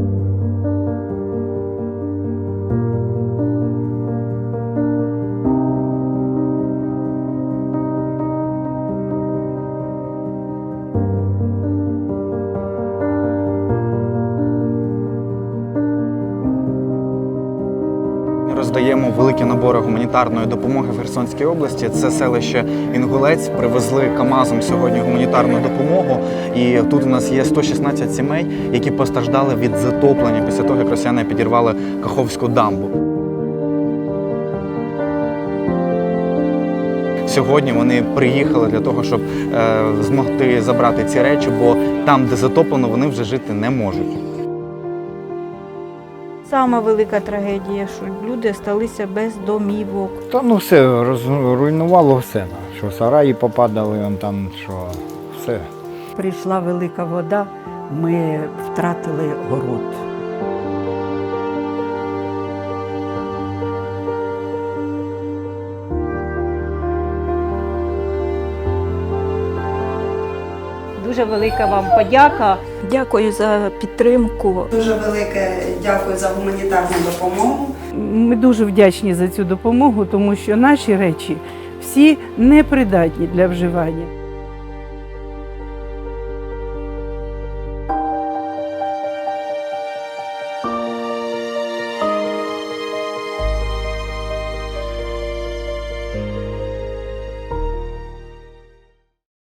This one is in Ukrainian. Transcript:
you. Роздаємо великі набори гуманітарної допомоги в Херсонській області. Це селище Інгулець. Привезли Камазом сьогодні гуманітарну допомогу. І тут у нас є 116 сімей, які постраждали від затоплення після того, як росіяни підірвали Каховську дамбу. Сьогодні вони приїхали для того, щоб е, змогти забрати ці речі, бо там, де затоплено, вони вже жити не можуть. Сама велика трагедія, що люди сталися без домівок. Та ну все, розруйнувало все. Що сараї попадали, он там, що все. Прийшла велика вода, ми втратили город. Дуже велика вам подяка. Дякую за підтримку. Дуже велике дякую за гуманітарну допомогу. Ми дуже вдячні за цю допомогу, тому що наші речі всі непридатні для вживання.